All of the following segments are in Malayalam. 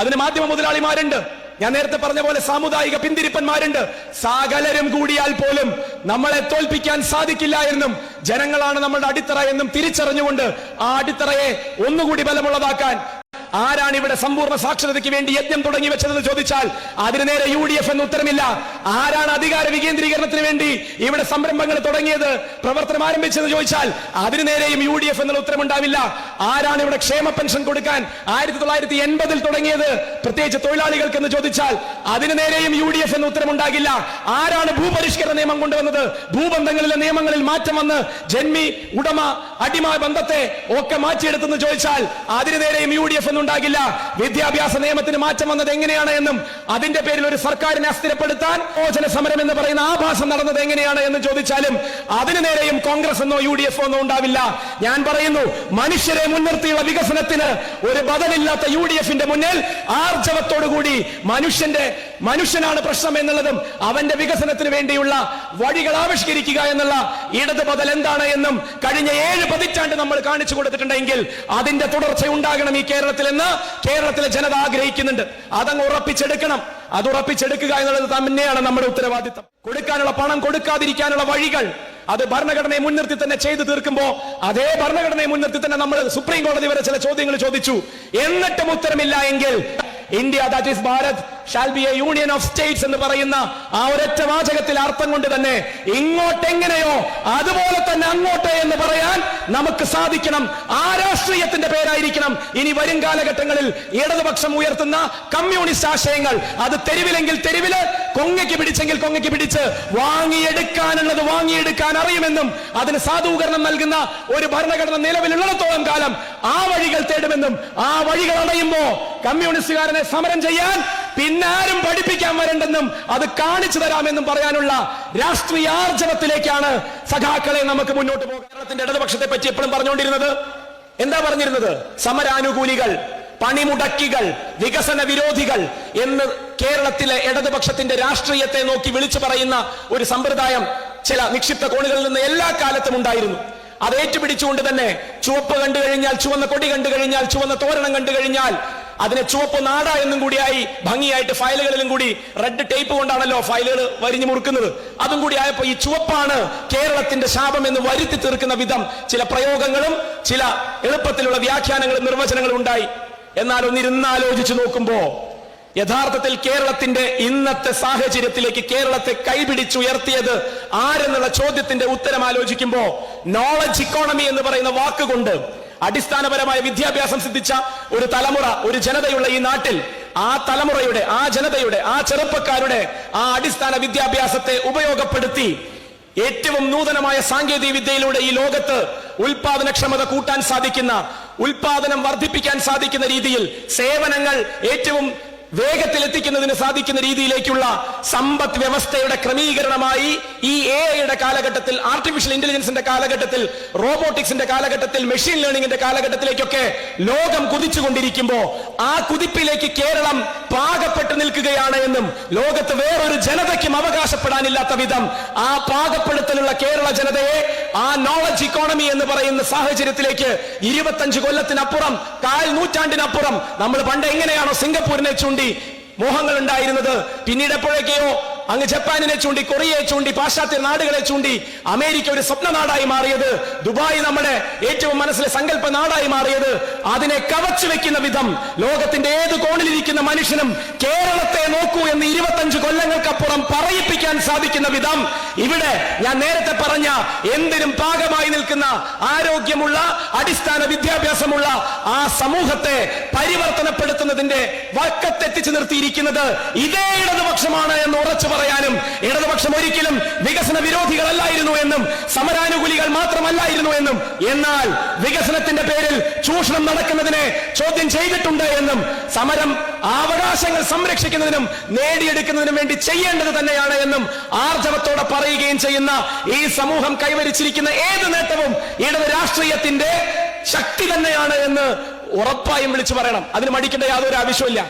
അതിന് മാധ്യമ മുതലാളിമാരുണ്ട്. ഞാൻ നേരത്തെ പറഞ്ഞ പോലെ സാമുദായിക പിന്തിരിപ്പന്മാരുണ്ട്. സകലരും കൂടിയാൽ പോലും നമ്മളെ തോൽപ്പിക്കാൻ സാധിക്കില്ല എന്നും ജനങ്ങളാണ് നമ്മളുടെ അടിത്തറ എന്നും തിരിച്ചറിഞ്ഞുകൊണ്ട് ആ അടിത്തറയെ ഒന്നുകൂടി ബലമുള്ളതാക്കാൻ ആരാണ് ഇവിടെ സമ്പൂർണ സാക്ഷരതയ്ക്ക് വേണ്ടി യജ്ഞം തുടങ്ങി വെച്ചതെന്ന് ചോദിച്ചാൽ അതിന് നേരെ യു ഡി എഫ് എന്ന് ഉത്തരമില്ല. ആരാണ് അധികാര വികേന്ദ്രീകരണത്തിന് വേണ്ടി ഇവിടെ സംരംഭങ്ങൾ തുടങ്ങിയത്? പ്രവർത്തനം ആരംഭിച്ചെന്ന് ചോദിച്ചാൽ അതിന് നേരെയും യു ഡി എഫ് എന്നുള്ള ഉത്തരമുണ്ടാവില്ല. ആരാണ് ഇവിടെ ക്ഷേമ പെൻഷൻ കൊടുക്കാൻ ആയിരത്തി തൊള്ളായിരത്തി എൺപതിൽ തുടങ്ങിയത്? പ്രത്യേകിച്ച് തൊഴിലാളികൾക്ക് എന്ന് ചോദിച്ചാൽ അതിന് നേരെയും യു ഡി എഫ് എന്ന ഉത്തരമുണ്ടാകില്ല. ആരാണ് ഭൂപരിഷ്കരണ നിയമം കൊണ്ടുവന്നത്? ഭൂബന്ധങ്ങളിലെ നിയമങ്ങളിൽ മാറ്റം വന്ന് ജന്മി ഉടമ അടിമ ബന്ധത്തെ ഒക്കെ മാറ്റിയെടുത്തെന്ന് ചോദിച്ചാൽ അതിന് നേരെയും യു ഡി എഫ് എന്നുണ്ടാകില്ല വിദ്യാഭ്യാസ നിയമത്തിന് മാറ്റം വന്നത് എങ്ങനെയാണ് എന്നും അതിന്റെ പേരിൽ ഒരു സർക്കാരിനെ അസ്ഥിരപ്പെടുത്താൻ മോചന സമരം എന്ന് പറയുന്ന ആഭാസം നടന്നത് എങ്ങനെയാണ് എന്ന് ചോദിച്ചാലും അതിനു നേരെയും കോൺഗ്രസ് എന്നോ യു ഡി എഫ് എന്നോ ഉണ്ടാവില്ല. ഞാൻ പറയുന്നു മനുഷ്യരെ മുൻനിർത്തിയുള്ള വികസനത്തിന് ഒരു ബദലില്ലാത്ത യു ഡി എഫിന്റെ മുന്നിൽ ആർജവത്തോടുകൂടി മനുഷ്യന്റെ മനുഷ്യനാണ് പ്രശ്നം എന്നുള്ളതും അവന്റെ വികസനത്തിന് വേണ്ടിയുള്ള വഴികൾ ആവിഷ്കരിക്കുക എന്നുള്ള ഇടത് ബദൽ എന്താണ് എന്നും കഴിഞ്ഞ ഏഴ് പതിറ്റാണ്ട് നമ്മൾ കാണിച്ചു കൊടുത്തിട്ടുണ്ടെങ്കിൽ അതിന്റെ തുടർച്ച ഉണ്ടാകണം ഈ കേരളത്തിൽ എന്ന് കേരളത്തിലെ ജനത ആഗ്രഹിക്കുന്നുണ്ട്. അതങ്ങ് ഉറപ്പിച്ചെടുക്കണം. അത് ഉറപ്പിച്ചെടുക്കുക എന്നുള്ളത് തന്നെയാണ് നമ്മുടെ ഉത്തരവാദിത്തം. കൊടുക്കാനുള്ള പണം കൊടുക്കാതിരിക്കാനുള്ള വഴികൾ അത് ഭരണഘടനയെ മുൻനിർത്തി തന്നെ ചെയ്തു തീർക്കുമ്പോൾ അതേ ഭരണഘടനയെ മുൻനിർത്തി തന്നെ നമ്മൾ സുപ്രീം കോടതി വരെ ചില ചോദ്യങ്ങൾ ചോദിച്ചു. എന്നിട്ടും ഉത്തരമില്ല എങ്കിൽ India that is Bharat shall be a union of states എന്ന് പറയുന്ന ആ ഒരൊറ്റ വാചകത്തിൽ അർത്ഥം കൊണ്ട് തന്നെ ഇങ്ങോട്ടെങ്ങനെയോ അതുപോലെ തന്നെ അങ്ങോട്ട് എന്ന് പറയാൻ നമുക്ക് സാധിക്കണം. ആ രാഷ്ട്രീയത്തിന്റെ പേരായിരിക്കണം. ഇനി വരും കാലഘട്ടങ്ങളിൽ ഇടതുപക്ഷം ഉയർത്തുന്ന കമ്മ്യൂണിസ്റ്റ് ആശയങ്ങൾ. അത് തെരുവിലെങ്കിൽ തെരുവിൽ കൊങ്ങയ്ക്ക് പിടിച്ചെങ്കിൽ കൊങ്ങയ്ക്ക് പിടിച്ച് വാങ്ങിയെടുക്കാനുള്ളത് വാങ്ങിയെടുക്കാൻ അറിയുമെന്നും അതിന് സാധൂകരണം നൽകുന്ന ഒരു ഭരണഘടന നിലവിലുള്ളിടത്തോളം കാലം ആ വഴികൾ തേടുമെന്നും ആ വഴികൾ അടയുമ്പോ കമ്മ്യൂണിസ്റ്റുകാരനെ സമരം ചെയ്യാൻ പിന്നാരും പഠിപ്പിക്കാൻ വരണ്ടെന്നും അത് കാണിച്ചു തരാമെന്നും പറയാനുള്ള രാഷ്ട്രീയ ആർജവത്തിലേക്കാണ് സഖാക്കളെ നമുക്ക് മുന്നോട്ട് പോകാൻ കേരളത്തിന്റെ ഇടതുപക്ഷത്തെ പറ്റി എപ്പോഴും പറഞ്ഞുകൊണ്ടിരുന്നത്. എന്താ പറഞ്ഞിരുന്നത്? സമരാനുകൂലികൾ. പണിമുടക്കികൾ വികസന വിരോധികൾ എന്ന് കേരളത്തിലെ ഇടതുപക്ഷത്തിന്റെ രാഷ്ട്രീയത്തെ നോക്കി വിളിച്ചു പറയുന്ന ഒരു സമ്പ്രദായം ചില നിക്ഷിപ്ത കോണുകളിൽ നിന്ന് എല്ലാ കാലത്തും ഉണ്ടായിരുന്നു. അത് ഏറ്റുപിടിച്ചുകൊണ്ട് തന്നെ ചുവപ്പ് കണ്ടു കഴിഞ്ഞാൽ ചുവന്ന കൊടി കണ്ടു കഴിഞ്ഞാൽ ചുവന്ന തോരണം കണ്ടു കഴിഞ്ഞാൽ അതിനെ ചുവപ്പ് നാട എന്നും കൂടിയായി ഭംഗിയായിട്ട് ഫയലുകളിലും കൂടി റെഡ് ടേപ്പ് കൊണ്ടാണല്ലോ ഫയലുകൾ വരിഞ്ഞു മുറുക്കുന്നത്. അതും കൂടി ആയപ്പോൾ ഈ ചുവപ്പാണ് കേരളത്തിന്റെ ശാപം എന്ന് വരുത്തി തീർക്കുന്ന വിധം ചില പ്രയോഗങ്ങളും ചില എളുപ്പത്തിലുള്ള വ്യാഖ്യാനങ്ങളും നിർവചനങ്ങളും ഉണ്ടായി. എന്നാൽ ഒന്നിരുന്നാലോചിച്ചു നോക്കുമ്പോ യഥാർത്ഥത്തിൽ കേരളത്തിന്റെ ഇന്നത്തെ സാഹചര്യത്തിലേക്ക് കേരളത്തെ കൈപിടിച്ചുയർത്തിയത് ആരെന്നുള്ള ചോദ്യത്തിന്റെ ഉത്തരം ആലോചിക്കുമ്പോ നോളജ് ഇക്കോണമി എന്ന് പറയുന്ന വാക്കുകൊണ്ട് അടിസ്ഥാനപരമായ വിദ്യാഭ്യാസം സിദ്ധിച്ച ഒരു തലമുറ ഒരു ജനതയുള്ള ഈ നാട്ടിൽ ആ തലമുറയുടെ ആ ജനതയുടെ ആ ചെറുപ്പക്കാരുടെ ആ അടിസ്ഥാന വിദ്യാഭ്യാസത്തെ ഉപയോഗപ്പെടുത്തി ഏറ്റവും നൂതനമായ സാങ്കേതിക വിദ്യയിലൂടെ ഈ ലോകത്ത് ഉൽപാദനക്ഷമത കൂട്ടാൻ സാധിക്കുന്ന ഉൽപാദനം വർദ്ധിപ്പിക്കാൻ സാധിക്കുന്ന രീതിയിൽ സേവനങ്ങൾ ഏറ്റവും വേഗത്തിൽ എത്തിക്കുന്നതിന് സാധിക്കുന്ന രീതിയിലേക്കുള്ള സമ്പദ് വ്യവസ്ഥയുടെ ക്രമീകരണമായി ഈ എ ഐയുടെ കാലഘട്ടത്തിൽ ആർട്ടിഫിഷ്യൽ ഇന്റലിജൻസിന്റെ കാലഘട്ടത്തിൽ റോബോട്ടിക്സിന്റെ കാലഘട്ടത്തിൽ മെഷീൻ ലേണിംഗിന്റെ കാലഘട്ടത്തിലേക്കൊക്കെ ലോകം കുതിച്ചുകൊണ്ടിരിക്കുമ്പോൾ ആ കുതിപ്പിലേക്ക് കേരളം പാകപ്പെട്ടു നിൽക്കുകയാണ് എന്നും ലോകത്ത് വേറൊരു ജനതയ്ക്കും അവകാശപ്പെടാനില്ലാത്ത വിധം ആ പാകപ്പെടുത്തലുള്ള കേരള ജനതയെ ആ നോളജ് ഇക്കോണമി എന്ന് പറയുന്ന സാഹചര്യത്തിലേക്ക് ഇരുപത്തഞ്ച് കൊല്ലത്തിനപ്പുറം കാൽ നൂറ്റാണ്ടിനപ്പുറം നമ്മൾ പണ്ട് എങ്ങനെയാണോ സിംഗപ്പൂരിനെ ചൂണ്ടി മോഹങ്ങൾ ഉണ്ടായിരുന്നത് പിന്നീട് എപ്പോഴൊക്കെയോ അങ്ങ് ജപ്പാനിനെ ചൂണ്ടി കൊറിയയെ ചൂണ്ടി പാശ്ചാത്യ നാടുകളെ ചൂണ്ടി അമേരിക്ക ഒരു സ്വപ്ന നാടായി മാറിയത് ദുബായ് നമ്മുടെ ഏറ്റവും മനസ്സിലെ സങ്കല്പ നാടായി മാറിയത്. അതിനെ കവച്ചു വെക്കുന്ന വിധം ലോകത്തിന്റെ ഏത് കോണിലിരിക്കുന്ന മനുഷ്യനും കേരളത്തെ നോക്കൂ എന്ന് ഇരുപത്തഞ്ച് കൊല്ലങ്ങൾക്കപ്പുറം പറയിപ്പിക്കാൻ സാധിക്കുന്ന വിധം ഇവിടെ ഞാൻ നേരത്തെ പറഞ്ഞ എന്തിനും പാകമായി നിൽക്കുന്ന ആരോഗ്യമുള്ള അടിസ്ഥാന വിദ്യാഭ്യാസമുള്ള ആ സമൂഹത്തെ പരിവർത്തനപ്പെടുത്തുന്നതിന്റെ വക്കത്തെത്തിച്ചു നിർത്തിയിരിക്കുന്നത് ഇതേ ഇടതുപക്ഷമാണ് എന്ന് ഉറച്ചു പറയാനും ഇടതുപക്ഷം ഒരിക്കലും വികസന വിരോധികളല്ലായിരുന്നു എന്നും സമരാനുകൂലികൾ മാത്രമല്ലായിരുന്നു എന്നും എന്നാൽ വികസനത്തിന്റെ പേരിൽ ചൂഷണം നടക്കുന്നതിനെ ചോദ്യം ചെയ്തിട്ടുണ്ട് എന്നും സമരം അവകാശങ്ങൾ സംരക്ഷിക്കുന്നതിനും നേടിയെടുക്കുന്നതിനും വേണ്ടി ചെയ്യേണ്ടത് തന്നെയാണ് എന്നും ആർജവത്തോടെ പറയുകയും ചെയ്യുന്ന ഈ സമൂഹം കൈവരിച്ചിരിക്കുന്ന ഏത് നേട്ടവും ഇടത് രാഷ്ട്രീയത്തിന്റെ ശക്തി തന്നെയാണ് എന്ന് ഉറപ്പായും വിളിച്ചു പറയണം. അതിന് മടിക്കേണ്ട യാതൊരു ആവശ്യമില്ല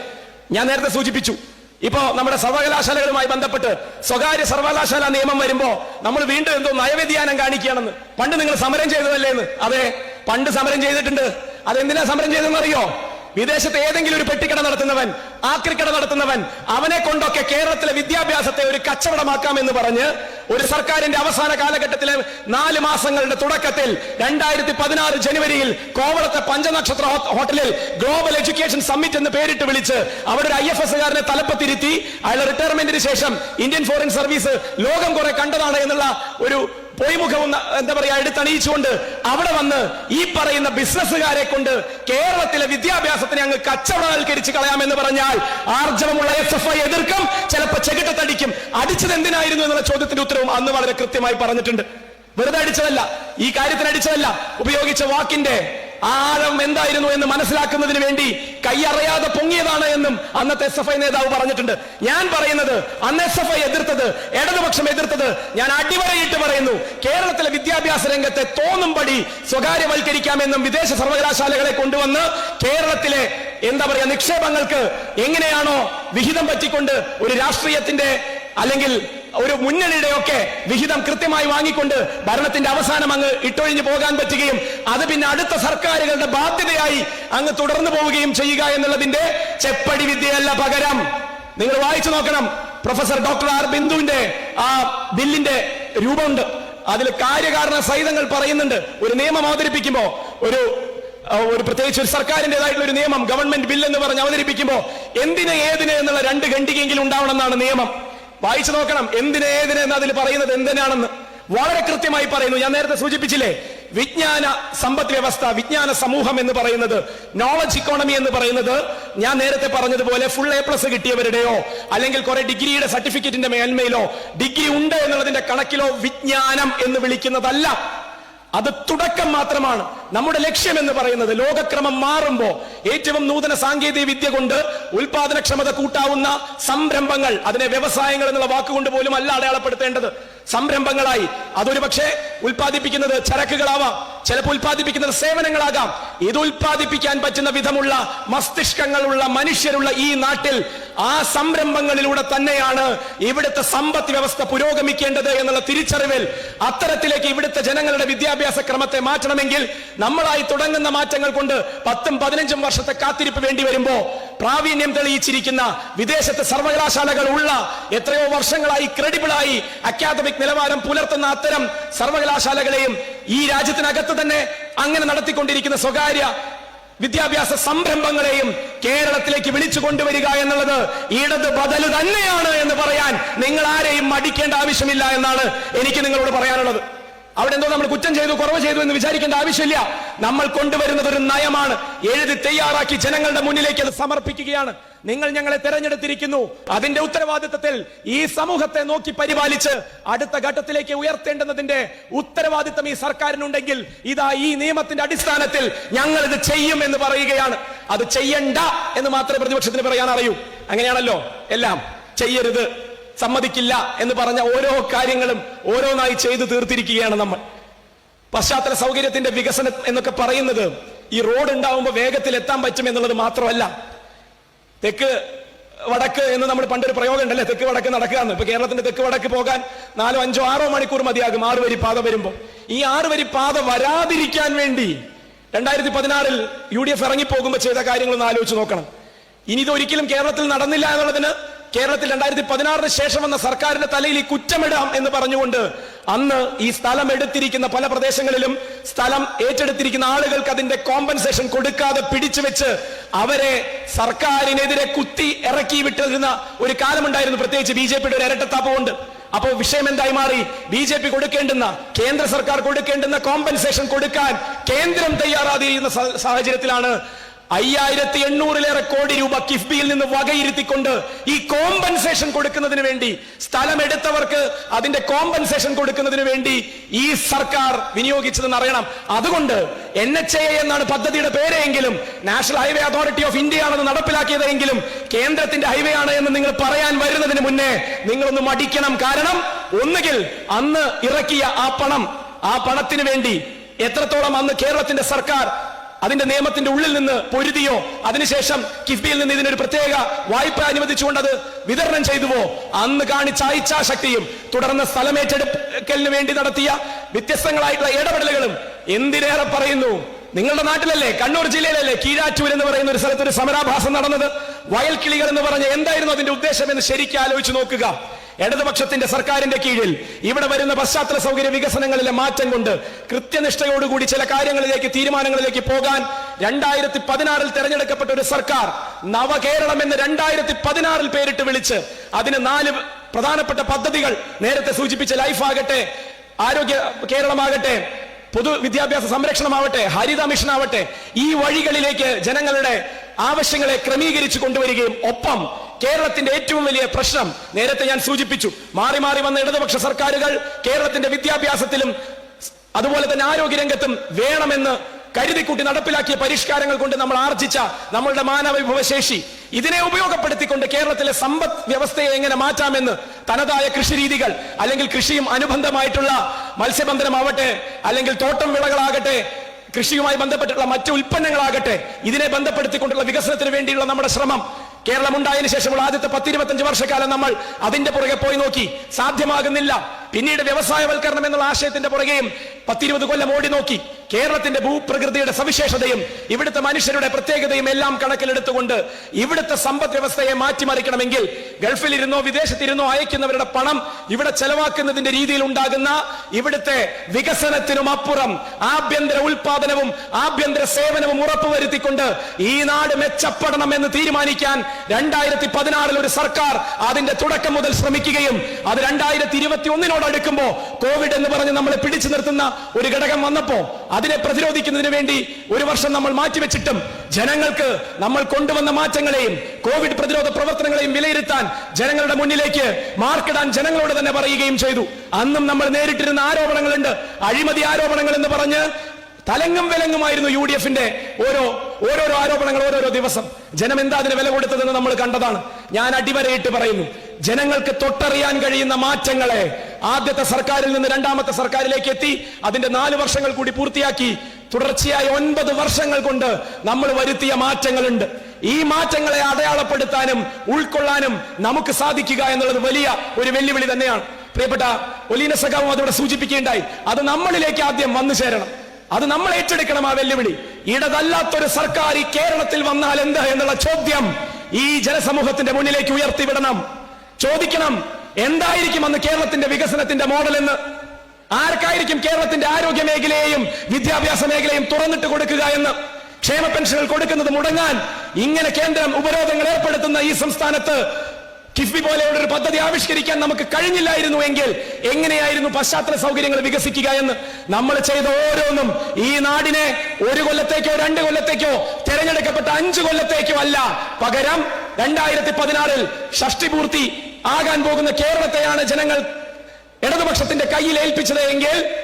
ഞാൻ നേരത്തെ സൂചിപ്പിച്ചു. ഇപ്പോ നമ്മുടെ സർവകലാശാലകളുമായി ബന്ധപ്പെട്ട് സ്വകാര്യ സർവകലാശാല നിയമം വരുമ്പോ നമ്മൾ വീണ്ടും എന്തോ നയവ്യതിയാനം കാണിക്കുകയാണെന്ന്. പണ്ട് നിങ്ങൾ സമരം ചെയ്തതല്ലേ എന്ന്? അതെ പണ്ട് സമരം ചെയ്തിട്ടുണ്ട്. അതെന്തിനാ സമരം ചെയ്തതെന്ന് അറിയോ വിദേശത്തെ ഏതെങ്കിലും ഒരു പെട്ടിക്കട നടത്തുന്നവൻ ആക്രിക്കട നടത്തുന്നവൻ അവനെ കൊണ്ടൊക്കെ കേരളത്തിലെ വിദ്യാഭ്യാസത്തെ ഒരു കച്ചവടമാക്കാം എന്ന് പറഞ്ഞ് ഒരു സർക്കാരിന്റെ അവസാന കാലഘട്ടത്തിലെ നാല് മാസങ്ങളുടെ തുടക്കത്തിൽ രണ്ടായിരത്തി പതിനാറ് ജനുവരിയിൽ കോവളത്തെ പഞ്ചനക്ഷത്ര ഹോട്ടലിൽ ഗ്ലോബൽ എഡ്യൂക്കേഷൻ സമ്മിറ്റ് എന്ന് പേരിട്ട് വിളിച്ച് അവിടെ ഒരു ഐ എഫ് എസുകാരനെ തലപ്പത്തിരുത്തി. അയാളുടെ റിട്ടയർമെന്റിന് ശേഷം ഇന്ത്യൻ ഫോറിൻ സർവീസ് ലോകം കുറെ കണ്ടതാണ് എന്നുള്ള ഒരു പൊയ്മുഖവും ന- എന്താ പറയാ എടുത്തണിയിച്ചുകൊണ്ട് അവിടെ വന്ന് ഈ പറയുന്ന ബിസിനസ്സുകാരെ കൊണ്ട് കേരളത്തിലെ വിദ്യാഭ്യാസത്തിനെ അങ്ങ് കച്ചവടവൽക്കരിച്ച് കളയാമെന്ന് പറഞ്ഞാൽ ആർജവമുള്ള എസ് എഫ് ഐ എതിർക്കും ചിലപ്പോ ചെകിട്ടത്തടിക്കും. അടിച്ചത് എന്തിനായിരുന്നു എന്നുള്ള ചോദ്യത്തിന്റെ ഉത്തരവും അന്ന് വളരെ കൃത്യമായി പറഞ്ഞിട്ടുണ്ട്. വെറുതെ അടിച്ചതല്ല ഈ കാര്യത്തിന് അടിച്ചതല്ല. ഉപയോഗിച്ച വാക്കിന്റെ ആഴം എന്തായിരുന്നു എന്ന് മനസ്സിലാക്കുന്നതിന് വേണ്ടി കൈയറിയാതെ പൊങ്ങിയതാണ് എന്നും അന്നത്തെ എസ് എഫ് ഐ നേതാവ് പറഞ്ഞിട്ടുണ്ട്. ഞാൻ പറയുന്നത് അന്ന് എസ് എഫ് ഐ എതിർത്തത് ഇടതുപക്ഷം എതിർത്തത് ഞാൻ അടിവരയിട്ട് പറയുന്നു. കേരളത്തിലെ വിദ്യാഭ്യാസ രംഗത്തെ തോന്നുംപടി സ്വകാര്യവൽക്കരിക്കാമെന്നും വിദേശ സർവകലാശാലകളെ കൊണ്ടുവന്ന് കേരളത്തിലെ എന്താ പറയാ നിക്ഷേപങ്ങൾക്ക് എങ്ങനെയാണോ വിഹിതം പറ്റിക്കൊണ്ട് ഒരു രാഷ്ട്രീയത്തിന്റെ അല്ലെങ്കിൽ ഒരു മുന്നണിയുടെ ഒക്കെ വിഹിതം കൃത്യമായി വാങ്ങിക്കൊണ്ട് ഭരണത്തിന്റെ അവസാനം അങ്ങ് ഇട്ടൊഴിഞ്ഞു പോകാൻ പറ്റുകയും അത് പിന്നെ അടുത്ത സർക്കാരുകളുടെ ബാധ്യതയായി അങ്ങ് തുടർന്നു പോവുകയും ചെയ്യുക എന്നുള്ളതിന്റെ ചെപ്പടി വിദ്യയല്ല പകരം. നിങ്ങൾ വായിച്ചു നോക്കണം. പ്രൊഫസർ ഡോക്ടർ ആർ ബിന്ദുവിന്റെ ആ ബില്ലിന്റെ രൂപമുണ്ട്. അതിൽ കാര്യകാരണ സഹിതങ്ങൾ പറയുന്നുണ്ട്. ഒരു നിയമം അവതരിപ്പിക്കുമ്പോ ഒരു ഒരു പ്രത്യേകിച്ച് ഒരു സർക്കാരിന്റെതായിട്ടുള്ള ഒരു നിയമം ഗവൺമെന്റ് ബിൽ എന്ന് പറഞ്ഞ് അവതരിപ്പിക്കുമ്പോ എന്തിന് ഏതിന് എന്നുള്ള രണ്ട് ഖണ്ഡികയെങ്കിലും ഉണ്ടാവണമെന്നാണ് നിയമം. വായിച്ചു നോക്കണം എന്തിനേതിനെന്ന് അതിൽ പറയുന്നത് എന്തിനാണെന്ന്. വളരെ കൃത്യമായി പറയുന്നു. ഞാൻ നേരത്തെ സൂചിപ്പിച്ചില്ലേ വിജ്ഞാന സമ്പദ് വ്യവസ്ഥ വിജ്ഞാന സമൂഹം എന്ന് പറയുന്നത് നോളജ് ഇക്കോണമി എന്ന് പറയുന്നത് ഞാൻ നേരത്തെ പറഞ്ഞതുപോലെ ഫുൾ എ പ്ലസ് കിട്ടിയവരുടെയോ അല്ലെങ്കിൽ കുറെ ഡിഗ്രിയുടെ സർട്ടിഫിക്കറ്റിന്റെ മേന്മയിലോ ഡിഗ്രി ഉണ്ട് എന്നുള്ളതിന്റെ കണക്കിലോ വിജ്ഞാനം എന്ന് വിളിക്കുന്നതല്ല. അത് തുടക്കം മാത്രമാണ്. നമ്മുടെ ലക്ഷ്യം എന്ന് പറയുന്നത് ലോകക്രമം മാറുമ്പോൾ ഏറ്റവും നൂതന സാങ്കേതിക വിദ്യ കൊണ്ട് ഉൽപാദനക്ഷമത കൂട്ടാവുന്ന സംരംഭങ്ങൾ അതിനെ വ്യവസായങ്ങൾ എന്നുള്ള വാക്കുകൊണ്ട് പോലും അല്ല അടയാളപ്പെടുത്തേണ്ടത്. സംരംഭങ്ങളായി. അതൊരു പക്ഷേ ഉൽപ്പാദിപ്പിക്കുന്നത് ചരക്കുകളാവാം. ചിലപ്പോൾ ഉൽപ്പാദിപ്പിക്കുന്നത് സേവനങ്ങളാകാം. ഇത് ഉൽപ്പാദിപ്പിക്കാൻ പറ്റുന്ന വിധമുള്ള മസ്തിഷ്കങ്ങളുള്ള മനുഷ്യരുള്ള ഈ നാട്ടിൽ ആ സംരംഭങ്ങളിലൂടെ തന്നെയാണ് ഇവിടുത്തെ സമ്പത്ത് വ്യവസ്ഥ പുരോഗമിക്കേണ്ടത് എന്നുള്ള തിരിച്ചറിവിൽ അത്തരത്തിലേക്ക് ഇവിടുത്തെ ജനങ്ങളുടെ വിദ്യാഭ്യാസ ക്രമത്തെ മാറ്റണമെങ്കിൽ നമ്മളായി തുടങ്ങുന്ന മാറ്റങ്ങൾ കൊണ്ട് പത്തും പതിനഞ്ചും വർഷത്തെ കാത്തിരിപ്പ് വേണ്ടി വരുമ്പോ പ്രാവീണ്യം തെളിയിച്ചിരിക്കുന്ന വിദേശത്തെ സർവകലാശാലകൾ ഉള്ള എത്രയോ വർഷങ്ങളായി ക്രെഡിബിളായി അക്കാദമിക് നിലവാരം പുലർത്തുന്ന അത്തരം സർവകലാശാലകളെയും ഈ രാജ്യത്തിനകത്ത് തന്നെ അങ്ങനെ നടത്തിക്കൊണ്ടിരിക്കുന്ന സ്വകാര്യ വിദ്യാഭ്യാസ സംരംഭങ്ങളെയും കേരളത്തിലേക്ക് വിളിച്ചു കൊണ്ടുവരിക എന്നുള്ളത് ഇടത് ബദൽ തന്നെയാണ് എന്ന് പറയാൻ നിങ്ങൾ ആരെയും മടിക്കേണ്ട ആവശ്യമില്ല എന്നാണ് എനിക്ക് നിങ്ങളോട് പറയാനുള്ളത്. അവിടെ എന്തോ നമ്മൾ കുറ്റം ചെയ്തു കുറവ് ചെയ്തു എന്ന് വിചാരിക്കേണ്ട ആവശ്യമില്ല. നമ്മൾ കൊണ്ടുവരുന്നത് ഒരു നയമാണ്. എഴുതി തയ്യാറാക്കി ജനങ്ങളുടെ മുന്നിലേക്ക് അത് സമർപ്പിക്കുകയാണ്. നിങ്ങൾ ഞങ്ങളെ തെരഞ്ഞെടുത്തിരിക്കുന്നു. അതിന്റെ ഉത്തരവാദിത്തത്തിൽ ഈ സമൂഹത്തെ നോക്കി പരിപാലിച്ച് അടുത്ത ഘട്ടത്തിലേക്ക് ഉയർത്തേണ്ടുന്നതിന്റെ ഉത്തരവാദിത്തം ഈ സർക്കാരിനുണ്ടെങ്കിൽ ഇതാ ഈ നിയമത്തിന്റെ അടിസ്ഥാനത്തിൽ ഞങ്ങൾ ഇത് ചെയ്യും എന്ന് പറയുകയാണ്. അത് ചെയ്യണ്ട എന്ന് മാത്രമേ പ്രതിപക്ഷത്തിന് പറയാൻ അറിയൂ. അങ്ങനെയാണല്ലോ എല്ലാം. ചെയ്യരുത്. സമ്മതിക്കില്ല എന്ന് പറഞ്ഞ ഓരോ കാര്യങ്ങളും ഓരോന്നായി ചെയ്തു തീർത്തിരിക്കുകയാണ് നമ്മൾ. പശ്ചാത്തല സൗകര്യത്തിന്റെ വികസനം എന്നൊക്കെ പറയുന്നത് ഈ റോഡ് ഉണ്ടാവുമ്പോൾ വേഗത്തിൽ എത്താൻ പറ്റും എന്നുള്ളത് മാത്രമല്ല. തെക്ക് വടക്ക് എന്ന് നമ്മൾ പണ്ടൊരു പ്രയോഗം ഉണ്ടല്ലേ തെക്ക് വടക്ക് നടക്കുകയെന്ന്. ഇപ്പൊ കേരളത്തിന്റെ തെക്ക് വടക്ക് പോകാൻ നാലോ അഞ്ചോ ആറോ മണിക്കൂർ മതിയാകും ആറ് വരി പാത വരുമ്പോൾ. ഈ ആറ് വരി പാത വരാതിരിക്കാൻ വേണ്ടി രണ്ടായിരത്തി പതിനാറിൽ യു ഡി എഫ് ഇറങ്ങിപ്പോകുമ്പോൾ ചെയ്ത കാര്യങ്ങളൊന്ന് ആലോചിച്ച് നോക്കണം. ഇനി ഇതൊരിക്കലും കേരളത്തിൽ നടന്നില്ല എന്നുള്ളതിന് കേരളത്തിൽ രണ്ടായിരത്തി പതിനാറിന് ശേഷം വന്ന സർക്കാരിന്റെ തലയിൽ ഈ കുറ്റമിടാം എന്ന് പറഞ്ഞുകൊണ്ട് അന്ന് ഈ സ്ഥലം എടുത്തിരിക്കുന്ന പല പ്രദേശങ്ങളിലും സ്ഥലം ഏറ്റെടുത്തിരിക്കുന്ന ആളുകൾക്ക് അതിന്റെ കോമ്പൻസേഷൻ കൊടുക്കാതെ പിടിച്ചു വെച്ച് അവരെ സർക്കാരിനെതിരെ കുത്തി ഇറക്കി വിട്ടിരുന്ന ഒരു കാലമുണ്ടായിരുന്നു. പ്രത്യേകിച്ച് ബി ജെ പിയുടെ ഒരു ഇരട്ടത്താപ്പ് കൊണ്ട് അപ്പോ വിഷയം എന്തായി മാറി? ബി ജെ പി കൊടുക്കേണ്ടുന്ന കേന്ദ്ര സർക്കാർ കൊടുക്കേണ്ടുന്ന കോമ്പൻസേഷൻ കൊടുക്കാൻ കേന്ദ്രം തയ്യാറാതിരിക്കുന്ന സാഹചര്യത്തിലാണ് അയ്യായിരത്തി എണ്ണൂറിലേറെ കോടി രൂപ കിഫ്ബിയിൽ നിന്ന് വകയിരുത്തിക്കൊണ്ട് ഈ കോമ്പൻസേഷൻ കൊടുക്കുന്നതിന് വേണ്ടി സ്ഥലം എടുത്തവർക്ക് അതിന്റെ കോമ്പൻസേഷൻ കൊടുക്കുന്നതിന് വേണ്ടി ഈ സർക്കാർ വിനിയോഗിച്ചതെന്ന് അറിയണം. അതുകൊണ്ട് എൻ എച്ച് എ എന്നാണ് പദ്ധതിയുടെ പേരെങ്കിലും national highway authority of India ആണെന്ന് നടപ്പിലാക്കിയതെങ്കിലും കേന്ദ്രത്തിന്റെ ഹൈവേ ആണ് എന്ന് നിങ്ങൾ പറയാൻ വരുന്നതിന് മുന്നേ നിങ്ങളൊന്ന് മടിക്കണം. കാരണം ഒന്നുകിൽ അന്ന് ഇറക്കിയ ആ പണം ആ പണത്തിന് വേണ്ടി എത്രത്തോളം അന്ന് കേരളത്തിന്റെ സർക്കാർ അതിന്റെ നിയമത്തിന്റെ ഉള്ളിൽ നിന്ന് പൊരുതിയോ? അതിനുശേഷം കിഫ്ബിയിൽ നിന്ന് ഇതിനൊരു പ്രത്യേക വായ്പ അനുവദിച്ചുകൊണ്ട് അത് വിതരണം ചെയ്തുവോ? അന്ന് കാണിച്ച ഇച്ഛാശക്തിയും തുടർന്ന് സ്ഥലമേറ്റെടുക്കലിന് വേണ്ടി നടത്തിയ വ്യത്യസ്തങ്ങളായിട്ടുള്ള ഇടപെടലുകളും എന്തിനേറെ പറയുന്നു? നിങ്ങളുടെ നാട്ടിലല്ലേ കണ്ണൂർ ജില്ലയിലല്ലേ കീഴാറ്റൂർ എന്ന് പറയുന്ന ഒരു സ്ഥലത്ത് ഒരു സമരാഭാസം നടന്നത്? കിളികൾ എന്ന് പറഞ്ഞ എന്തായിരുന്നു അതിന്റെ ഉദ്ദേശം എന്ന് ശരിക്കും ആലോചിച്ച് നോക്കുക. ഇടതുപക്ഷത്തിന്റെ സർക്കാരിന്റെ കീഴിൽ ഇവിടെ വരുന്ന പശ്ചാത്തല സൗകര്യ വികസനങ്ങളിലെ മാറ്റം കൊണ്ട് കൃത്യനിഷ്ഠയോടുകൂടി ചില കാര്യങ്ങളിലേക്ക് തീരുമാനങ്ങളിലേക്ക് പോകാൻ രണ്ടായിരത്തി പതിനാറിൽ തെരഞ്ഞെടുക്കപ്പെട്ട ഒരു സർക്കാർ നവകേരളം എന്ന് രണ്ടായിരത്തി പതിനാറിൽ പേരിട്ട് വിളിച്ച് അതിന് നാല് പ്രധാനപ്പെട്ട പദ്ധതികൾ നേരത്തെ സൂചിപ്പിച്ച ലൈഫ് ആകട്ടെ ആരോഗ്യ കേരളമാകട്ടെ പൊതു വിദ്യാഭ്യാസ സംരക്ഷണമാവട്ടെ ഹരിത മിഷൻ ആവട്ടെ ഈ വഴികളിലേക്ക് ജനങ്ങളുടെ ആവശ്യങ്ങളെ ക്രമീകരിച്ചു കൊണ്ടുവരികയും ഒപ്പം കേരളത്തിന്റെ ഏറ്റവും വലിയ പ്രശ്നം നേരത്തെ ഞാൻ സൂചിപ്പിച്ചു. മാറി മാറി വന്ന ഇടതുപക്ഷ സർക്കാരുകൾ കേരളത്തിന്റെ വിദ്യാഭ്യാസത്തിലും അതുപോലെ തന്നെ ആരോഗ്യരംഗത്തും വേണമെന്ന് കരുതിക്കൂട്ടി നടപ്പിലാക്കിയ പരിഷ്കാരങ്ങൾ കൊണ്ട് നമ്മൾ ആർജിച്ച നമ്മളുടെ മാനവ വിഭവശേഷി ഇതിനെ ഉപയോഗപ്പെടുത്തിക്കൊണ്ട് കേരളത്തിലെ സമ്പദ് വ്യവസ്ഥയെ എങ്ങനെ മാറ്റാമെന്ന് തനതായ കൃഷിരീതികൾ അല്ലെങ്കിൽ കൃഷിയും അനുബന്ധമായിട്ടുള്ള മത്സ്യബന്ധനമാവട്ടെ അല്ലെങ്കിൽ തോട്ടം വിളകളാകട്ടെ കൃഷിയുമായി ബന്ധപ്പെട്ടിട്ടുള്ള മറ്റു ഉൽപ്പന്നങ്ങളാകട്ടെ ഇതിനെ ബന്ധപ്പെടുത്തിക്കൊണ്ടുള്ള വികസനത്തിന് വേണ്ടിയുള്ള നമ്മുടെ ശ്രമം കേരളം ഉണ്ടായതിനു ശേഷമുള്ള ആദ്യത്തെ പത്തിരുപത്തഞ്ച് വർഷക്കാലം നമ്മൾ അതിന്റെ പുറകെ പോയി നോക്കി. സാധ്യമാകുന്നില്ല. പിന്നീട് വ്യവസായവൽക്കരണം എന്നുള്ള ആശയത്തിന്റെ പുറകെയും പത്തിരുപത് കൊല്ലം ഓടി നോക്കി. കേരളത്തിന്റെ ഭൂപ്രകൃതിയുടെ സവിശേഷതയും ഇവിടുത്തെ മനുഷ്യരുടെ പ്രത്യേകതയും എല്ലാം കണക്കിലെടുത്തുകൊണ്ട് ഇവിടുത്തെ സമ്പദ് വ്യവസ്ഥയെ മാറ്റിമറിക്കണമെങ്കിൽ ഗൾഫിലിരുന്നോ വിദേശത്തിരുന്നോ അയക്കുന്നവരുടെ പണം ഇവിടെ ചെലവാക്കുന്നതിന്റെ രീതിയിൽ ഉണ്ടാകുന്ന ഇവിടുത്തെ വികസനത്തിനും അപ്പുറം ആഭ്യന്തര ഉൽപാദനവും ആഭ്യന്തര സേവനവും ഉറപ്പുവരുത്തിക്കൊണ്ട് ഈ നാട് മെച്ചപ്പെടണം എന്ന് തീരുമാനിക്കാൻ രണ്ടായിരത്തി പതിനാറിൽ ഒരു സർക്കാർ അതിന്റെ തുടക്കം മുതൽ ശ്രമിക്കുകയും അത് രണ്ടായിരത്തി ഇരുപത്തി ഒന്നിനോട് അടുക്കുമ്പോ കോവിഡ് എന്ന് പറഞ്ഞ് നമ്മളെ പിടിച്ചു നിർത്തുന്ന ഒരു ഘടകം വന്നപ്പോ അതിനെ പ്രതിരോധിക്കുന്നതിന് വേണ്ടി ഒരു വർഷം നമ്മൾ മാറ്റിവെച്ചിട്ടും ജനങ്ങൾക്ക് നമ്മൾ കൊണ്ടുവന്ന മാറ്റങ്ങളെയും കോവിഡ് പ്രതിരോധ പ്രവർത്തനങ്ങളെയും വിലയിരുത്താൻ ജനങ്ങളുടെ മുന്നിലേക്ക് മാർക്കിടാൻ ജനങ്ങളോട് തന്നെ പറയുകയും ചെയ്തു. അന്നും നമ്മൾ നേരിട്ടിരുന്ന ആരോപണങ്ങളുണ്ട്. അഴിമതി ആരോപണങ്ങൾ എന്ന് പറഞ്ഞ് തലങ്ങും വിലങ്ങുമായിരുന്നു യു ഡി എഫിന്റെ ഓരോ ഓരോരോ ആരോപണങ്ങൾ ഓരോരോ ദിവസം. ജനം എന്താ അതിന് വില കൊടുത്തതെന്ന് നമ്മൾ കണ്ടതാണ്. ഞാൻ അടിവരയിട്ട് പറയുന്നു. ജനങ്ങൾക്ക് തൊട്ടറിയാൻ കഴിയുന്ന മാറ്റങ്ങളെ ആദ്യത്തെ സർക്കാരിൽ നിന്ന് രണ്ടാമത്തെ സർക്കാരിലേക്ക് എത്തി. അതിന്റെ നാല് വർഷങ്ങൾ കൂടി പൂർത്തിയാക്കി. തുടർച്ചയായി ഒൻപത് വർഷങ്ങൾ കൊണ്ട് നമ്മൾ വരുത്തിയ മാറ്റങ്ങളുണ്ട്. ഈ മാറ്റങ്ങളെ അടയാളപ്പെടുത്താനും ഉൾക്കൊള്ളാനും നമുക്ക് സാധിക്കുക എന്നുള്ളത് വലിയ ഒരു വെല്ലുവിളി തന്നെയാണ്. പ്രിയപ്പെട്ട ഒലീന സഖാവും അതോടെ സൂചിപ്പിക്കുകയുണ്ടായി. അത് നമ്മളിലേക്ക് ആദ്യം വന്നു ചേരണം. അത് നമ്മൾ ഏറ്റെടുക്കണം ആ വെല്ലുവിളി. ഇടതല്ലാത്തൊരു സർക്കാർ ഈ കേരളത്തിൽ വന്നാൽ എന്ത് എന്നുള്ള ചോദ്യം ഈ ജനസമൂഹത്തിന്റെ മുന്നിലേക്ക് ഉയർത്തിവിടണം. ചോദിക്കണം. എന്തായിരിക്കും അന്ന് കേരളത്തിന്റെ വികസനത്തിന്റെ മോഡൽ എന്ന്? ആർക്കായിരിക്കും കേരളത്തിന്റെ ആരോഗ്യ മേഖലയെയും വിദ്യാഭ്യാസ മേഖലയും തുറന്നിട്ട് കൊടുക്കുക എന്ന്? ക്ഷേമ പെൻഷനുകൾ കൊടുക്കുന്നത് മുടങ്ങാൻ ഇങ്ങനെ കേന്ദ്രം ഉപരോധങ്ങൾ ഏർപ്പെടുത്തുന്ന ഈ സംസ്ഥാനത്ത് കിഫ്ബി പോലെയുള്ള ഒരു പദ്ധതി ആവിഷ്കരിക്കാൻ നമുക്ക് കഴിഞ്ഞില്ലായിരുന്നു എങ്കിൽ എങ്ങനെയായിരുന്നു പശ്ചാത്തല സൗകര്യങ്ങൾ വികസിക്കുക എന്ന്? നമ്മൾ ചെയ്ത ഓരോന്നും ഈ നാടിനെ ഒരു കൊല്ലത്തേക്കോ രണ്ട് കൊല്ലത്തേക്കോ തെരഞ്ഞെടുക്കപ്പെട്ട അഞ്ചു കൊല്ലത്തേക്കോ അല്ല. പകരം രണ്ടായിരത്തി പതിനാറിൽ ഷഷ്ടിപൂർത്തി ആകാൻ പോകുന്ന കേരളത്തെയാണ് ജനങ്ങൾ ഇടതുപക്ഷത്തിന്റെ കയ്യിൽ ഏൽപ്പിച്ചത് എങ്കിൽ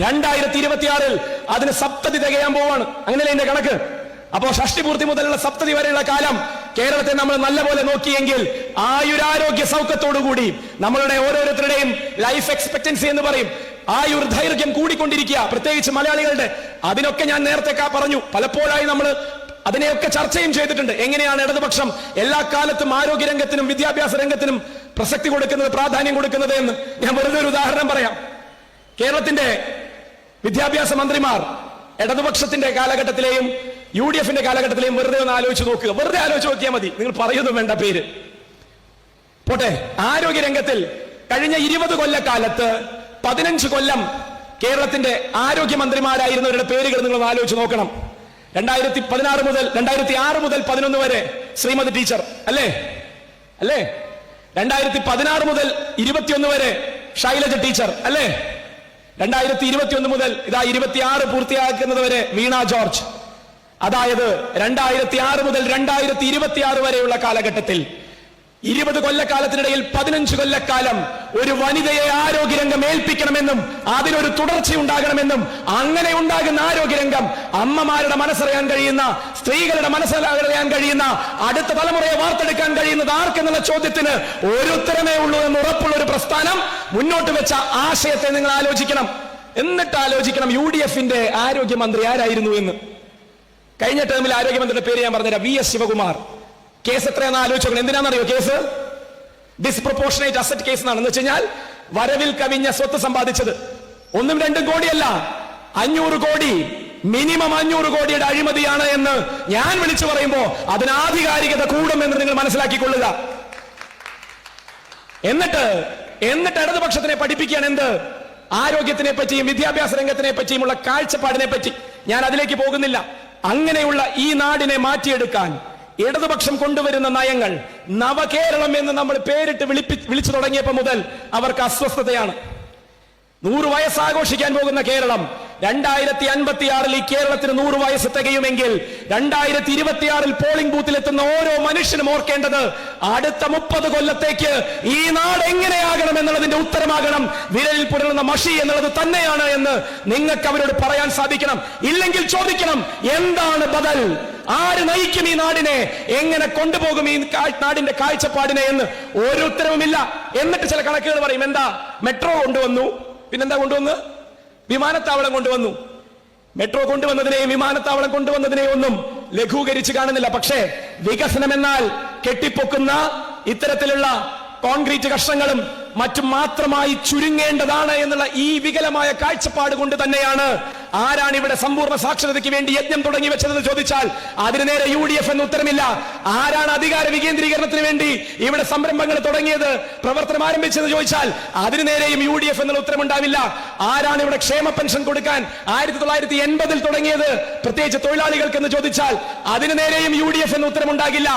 രണ്ടായിരത്തി ഇരുപത്തിയാറിൽ അതിന് സപ്തതി തികയാൻ പോവാണ്. അങ്ങനെയല്ലേ എന്റെ കണക്ക്? അപ്പോ ഷഷ്ടിപൂർത്തി മുതലുള്ള സപ്തതി വരെയുള്ള കാലം കേരളത്തെ നമ്മൾ നല്ലപോലെ നോക്കിയെങ്കിൽ ആയുരാരോഗ്യ സൗഖ്യത്തോടുകൂടി നമ്മളുടെ ഓരോരുത്തരുടെയും ലൈഫ് എക്സ്പെക്ടൻസി എന്ന് പറയും. ആയുർ ദൈർഘ്യം കൂടിക്കൊണ്ടിരിക്കുക. പ്രത്യേകിച്ച് മലയാളികളുടെ അതിനൊക്കെ ഞാൻ നേരത്തെ പറഞ്ഞു. പലപ്പോഴായി നമ്മൾ അതിനെയൊക്കെ ചർച്ചയും ചെയ്തിട്ടുണ്ട്. എങ്ങനെയാണ് ഇടതുപക്ഷം എല്ലാ കാലത്തും ആരോഗ്യ രംഗത്തിനും വിദ്യാഭ്യാസ രംഗത്തിനും പ്രസക്തി കൊടുക്കുന്നത് പ്രാധാന്യം കൊടുക്കുന്നത് എന്ന് ഞാൻ വെറുതെ ഒരു ഉദാഹരണം പറയാം. കേരളത്തിന്റെ വിദ്യാഭ്യാസ മന്ത്രിമാർ ഇടതുപക്ഷത്തിന്റെ കാലഘട്ടത്തിലെയും യു ഡി എഫിന്റെ കാലഘട്ടത്തിലെയും വെറുതെ ഒന്ന് ആലോചിച്ച് നോക്കുക. വെറുതെ ആലോചിച്ച് നോക്കിയാൽ മതി. നിങ്ങൾ പറയുന്നു വേണ്ട പേര്. പോട്ടെ. ആരോഗ്യ രംഗത്തിൽ കഴിഞ്ഞ ഇരുപത് കൊല്ലക്കാലത്ത് പതിനഞ്ച് കൊല്ലം കേരളത്തിന്റെ ആരോഗ്യമന്ത്രിമാരായിരുന്നവരുടെ പേരുകൾ നിങ്ങൾ ആലോചിച്ച് നോക്കണം. രണ്ടായിരത്തി പതിനാറ് മുതൽ രണ്ടായിരത്തി ആറ് മുതൽ പതിനൊന്ന് വരെ ശ്രീമതി ടീച്ചർ. അല്ലേ? അല്ലേ? രണ്ടായിരത്തി പതിനാറ് മുതൽ ഇരുപത്തിയൊന്ന് വരെ ശൈലജ ടീച്ചർ. അല്ലേ? രണ്ടായിരത്തി ഇരുപത്തിയൊന്ന് മുതൽ ഇതാ ഇരുപത്തിയാറ് പൂർത്തിയാക്കുന്നത് വരെ വീണ ജോർജ്. അതായത് രണ്ടായിരത്തി ആറ് മുതൽ രണ്ടായിരത്തി ഇരുപത്തിയാറ് വരെയുള്ള കാലഘട്ടത്തിൽ ഇരുപത് കൊല്ലക്കാലത്തിനിടയിൽ പതിനഞ്ച് കൊല്ലക്കാലം ഒരു വനിതയെ ആരോഗ്യരംഗം ഏൽപ്പിക്കണമെന്നും അതിനൊരു തുടർച്ച ഉണ്ടാകണമെന്നും അങ്ങനെ ഉണ്ടാകുന്ന ആരോഗ്യരംഗം അമ്മമാരുടെ മനസ്സറിയാൻ കഴിയുന്ന സ്ത്രീകളുടെ മനസ്സറിയാൻ കഴിയുന്ന അടുത്ത തലമുറയെ വാർത്തെടുക്കാൻ കഴിയുന്നത് ആർക്കെന്നുള്ള ചോദ്യത്തിന് ഒരു ഉത്തരമേ ഉള്ളൂ എന്ന് ഉറപ്പുള്ള ഒരു പ്രസ്ഥാനം മുന്നോട്ട് വെച്ച ആശയത്തെ നിങ്ങൾ ആലോചിക്കണം. എന്നിട്ട് ആലോചിക്കണം യു ഡി എഫിന്റെ ആരോഗ്യമന്ത്രി ആരായിരുന്നു എന്ന്. കഴിഞ്ഞ ടേമിൽ ആരോഗ്യമന്ത്രിയുടെ പേര് ഞാൻ പറഞ്ഞുതരാം. V S Shivakumar. കേസ് എത്രയാണെന്ന് ആലോചിച്ചോക്കണം എന്തിനാണെന്നറിയോ കേസ്? ഡിസ്പ്രപ്പോർഷനേറ്റ് അസറ്റ് കേസ് എന്നാണ്. എന്ന് വെച്ച് കഴിഞ്ഞാൽ വരവിൽ കവിഞ്ഞ സ്വത്ത് സമ്പാദിച്ചത്. ഒന്നും രണ്ടും കോടിയല്ല. അഞ്ഞൂറ് കോടി മിനിമം അഞ്ഞൂറ് കോടിയുടെ അഴിമതിയാണ് എന്ന് ഞാൻ വിളിച്ചു പറയുമ്പോ അതിന് ആധികാരികത കൂടുമെന്ന് നിങ്ങൾ മനസ്സിലാക്കിക്കൊള്ളുക. എന്നിട്ട് എന്നിട്ട് ഇടതുപക്ഷത്തിനെ പഠിപ്പിക്കാൻ എന്ത്? ആരോഗ്യത്തിനെ പറ്റിയും വിദ്യാഭ്യാസ രംഗത്തിനെ പറ്റിയുമുള്ള കാഴ്ചപ്പാടിനെ പറ്റി. ഞാൻ അതിലേക്ക് പോകുന്നില്ല. അങ്ങനെയുള്ള ഈ നാടിനെ മാറ്റിയെടുക്കാൻ ഇടതുപക്ഷം കൊണ്ടുവരുന്ന നയങ്ങൾ നവകേരളം എന്ന് നമ്മൾ പേരിട്ട് വിളിപ്പി വിളിച്ചു തുടങ്ങിയപ്പോൾ മുതൽ അവർക്ക് അസ്വസ്ഥതയാണ്. നൂറ് വയസ്സ് ആഘോഷിക്കാൻ പോകുന്ന കേരളം രണ്ടായിരത്തി അൻപത്തി ആറിൽ ഈ കേരളത്തിന് നൂറ് വയസ്സ് തികയുമെങ്കിൽ രണ്ടായിരത്തി ഇരുപത്തിയാറിൽ പോളിംഗ് ബൂത്തിൽ എത്തുന്ന ഓരോ മനുഷ്യനും ഓർക്കേണ്ടത് അടുത്ത മുപ്പത് കൊല്ലത്തേക്ക് ഈ നാട് എങ്ങനെയാകണം എന്നുള്ളതിന്റെ ഉത്തരമാകണം വിരലിൽ പുരളുന്ന മഷി എന്നുള്ളത് തന്നെയാണ് എന്ന് നിങ്ങൾക്ക് അവരോട് പറയാൻ സാധിക്കണം. ഇല്ലെങ്കിൽ ചോദിക്കണം എന്താണ് ബദൽ? ആര് നയിക്കും ഈ നാടിനെ? എങ്ങനെ കൊണ്ടുപോകും ഈ നാടിന്റെ കാഴ്ചപ്പാടിനെ എന്ന് ഒരു ഉത്തരവുമില്ല. എന്നിട്ട് ചില കണക്കുകൾ പറയും. എന്താ? മെട്രോ കൊണ്ടുവന്നു. പിന്നെന്താ കൊണ്ടുവന്ന്? വിമാനത്താവളം കൊണ്ടുവന്നു. മെട്രോ കൊണ്ടുവന്നതിനെയും വിമാനത്താവളം കൊണ്ടുവന്നതിനെയും ഒന്നും ലഘൂകരിച്ച് കാണുന്നില്ല. പക്ഷേ വികസനം എന്നാൽ കെട്ടിപ്പൊക്കുന്ന ഇത്തരത്തിലുള്ള കോൺക്രീറ്റ് കഷ്ണങ്ങളും മറ്റും മാത്രമായി ചുരുങ്ങേണ്ടതാണ് എന്നുള്ള ഈ വികലമായ കാഴ്ചപ്പാട് കൊണ്ട് തന്നെയാണ് ആരാണ് ഇവിടെ സമ്പൂർണ സാക്ഷരതയ്ക്ക് വേണ്ടി യജ്ഞം തുടങ്ങി വെച്ചതെന്ന് ചോദിച്ചാൽ അതിന് നേരെ യു ഡി എഫ് എന്ന് ഉത്തരമില്ല. ആരാണ് അധികാര വികേന്ദ്രീകരണത്തിന് വേണ്ടി ഇവിടെ സംരംഭങ്ങൾ തുടങ്ങിയത് പ്രവർത്തനം ആരംഭിച്ചെന്ന് ചോദിച്ചാൽ അതിന് നേരെയും യു ഡി എഫ് എന്നുള്ള ഉത്തരമുണ്ടാവില്ല. ആരാണ് ഇവിടെ ക്ഷേമ പെൻഷൻ കൊടുക്കാൻ ആയിരത്തി തൊള്ളായിരത്തി എൺപതിൽ തുടങ്ങിയത് പ്രത്യേകിച്ച് തൊഴിലാളികൾക്ക് എന്ന് ചോദിച്ചാൽ അതിന് നേരെയും യു ഡി എഫ് എന്ന ഉത്തരമുണ്ടാകില്ല.